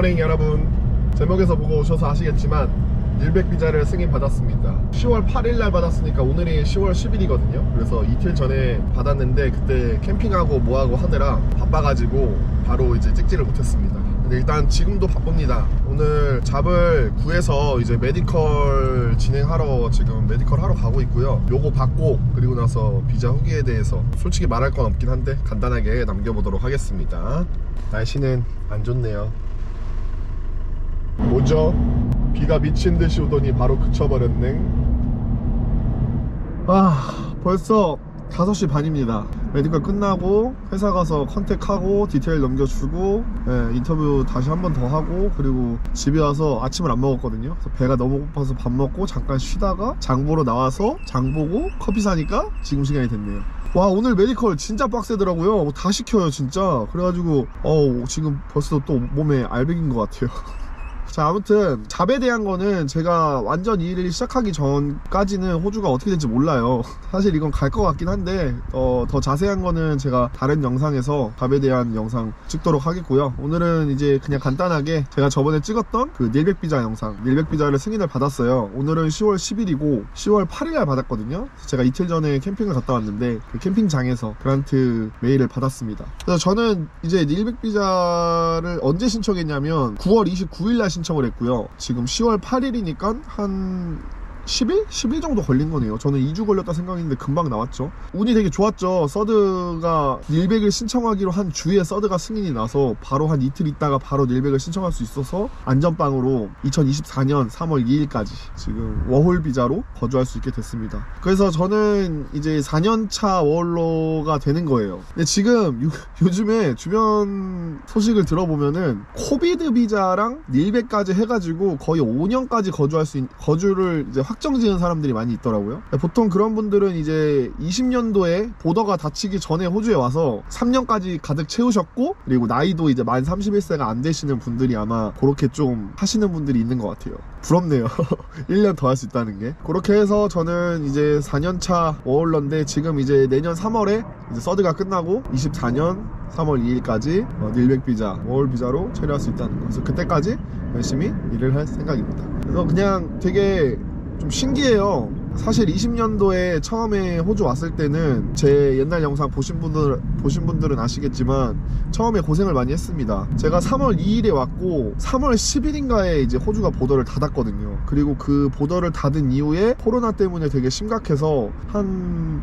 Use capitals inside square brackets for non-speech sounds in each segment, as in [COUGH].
굿모닝 여러분 제목에서 보고 오셔서 아시겠지만 일백 비자를 승인 받았습니다. 10월 8일 날 받았으니까 오늘이 10월 10일이거든요. 그래서 이틀 전에 받았는데 그때 캠핑하고 뭐하고 하느라 바빠가지고 바로 이제 찍지를 못했습니다. 근데 일단 지금도 바쁩니다. 오늘 잡을 구해서 이제 메디컬 진행하러 지금 메디컬 하러 가고 있고요. 요거 받고 그리고 나서 비자 후기에 대해서 솔직히 말할 건 없긴 한데 간단하게 남겨보도록 하겠습니다. 날씨는 안 좋네요 뭐죠? 비가 미친 듯이 오더니 바로 그쳐버렸네. 아, 벌써 5시 반입니다. 메디컬 끝나고 회사 가서 컨택하고 디테일 넘겨주고 예, 인터뷰 다시 한 번 더 하고 그리고 집에 와서 아침을 안 먹었거든요. 배가 너무 고파서 밥 먹고 잠깐 쉬다가 장 보러 나와서 장 보고 커피 사니까 지금 시간이 됐네요. 와 오늘 메디컬 진짜 빡세더라고요. 뭐다 시켜요 진짜. 그래가지고 어 지금 벌써 또 몸에 알배긴 것 같아요. [LAUGHS] 자 아무튼 잡에 대한 거는 제가 완전 이 일을 시작하기 전까지는 호주가 어떻게 될지 몰라요. [LAUGHS] 사실 이건 갈 것 같긴 한데 어, 더 자세한 거는 제가 다른 영상에서 잡에 대한 영상 찍도록 하겠고요. 오늘은 이제 그냥 간단하게 제가 저번에 찍었던 그 닐백 비자 영상 닐백 비자를 승인을 받았어요. 오늘은 10월 10일이고 10월 8일날 받았거든요. 제가 이틀 전에 캠핑을 갔다 왔는데 그 캠핑장에서 그란트 메일을 받았습니다. 그래서 저는 이제 닐백 비자를 언제 신청했냐면 9월 29일날 신청 을 했고요. 지금 10월 8일이니까 한 10일? 10일 정도 걸린 거네요. 저는 2주 걸렸다 생각했는데 금방 나왔죠. 운이 되게 좋았죠. 서드가 닐백을 신청하기로 한 주에 서드가 승인이 나서 바로 한 이틀 있다가 바로 닐백을 신청할 수 있어서 안전빵으로 2024년 3월 2일까지 지금 워홀 비자로 거주할 수 있게 됐습니다. 그래서 저는 이제 4년차 워홀로가 되는 거예요. 근데 지금 요, 요즘에 주변 소식을 들어보면은 코비드 비자랑 닐백까지 해가지고 거의 5년까지 거주할 수 있, 거주를 이제 확정 지은 사람들이 많이 있더라고요. 보통 그런 분들은 이제 20년도에 보더가 닫히기 전에 호주에 와서 3년까지 가득 채우셨고 그리고 나이도 이제 만 31세가 안 되시는 분들이 아마 그렇게 좀 하시는 분들이 있는 것 같아요. 부럽네요. [LAUGHS] 1년 더 할 수 있다는 게. 그렇게 해서 저는 이제 4년차 워홀러인데 지금 이제 내년 3월에 이제 서드가 끝나고 24년 3월 2일까지 어, 닐백 비자, 워홀 비자로 체류할 수 있다는 거. 그래서 그때까지 열심히 일을 할 생각입니다. 그래서 그냥 되게 좀 신기해요. 사실 20년도에 처음에 호주 왔을 때는 제 옛날 영상 보신 분들 보신 분들은 아시겠지만 처음에 고생을 많이 했습니다. 제가 3월 2일에 왔고 3월 10일인가에 이제 호주가 보더를 닫았거든요. 그리고 그 보더를 닫은 이후에 코로나 때문에 되게 심각해서 한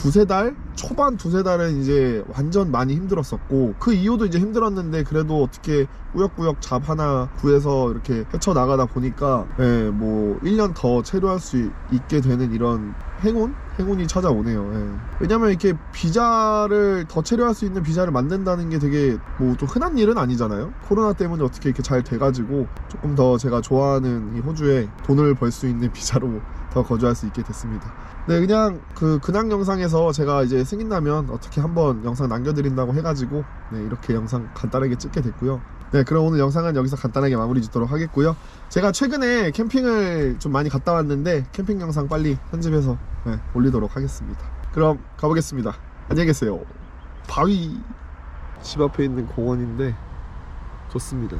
두세 달? 초반 두세 달은 이제 완전 많이 힘들었었고 그 이후도 이제 힘들었는데 그래도 어떻게 꾸역꾸역 잡 하나 구해서 이렇게 헤쳐나가다 보니까 예, 뭐 1년 더 체류할 수 있게 되는 이런 행운? 행운이 찾아오네요. 예. 왜냐면 이렇게 비자를 더 체류할 수 있는 비자를 만든다는 게 되게 뭐 좀 흔한 일은 아니잖아요. 코로나 때문에 어떻게 이렇게 잘 돼가지고 조금 더 제가 좋아하는 이 호주에 돈을 벌 수 있는 [LAUGHS] 비자로 더 거주할 수 있게 됐습니다. 네, 그냥 그 근황 영상에서 제가 이제 나면 어떻게 한번 영상 남겨드린다고 해가지고 네, 이렇게 영상 간단하게 찍게 됐고요. 네, 그럼 오늘 영상은 여기서 간단하게 마무리 짓도록 하겠고요. 제가 최근에 캠핑을 좀 많이 갔다 왔는데 캠핑 영상 빨리 편집해서 네, 올리도록 하겠습니다. 그럼 가보겠습니다. 안녕히 계세요. 바위 집 앞에 있는 공원인데 좋습니다.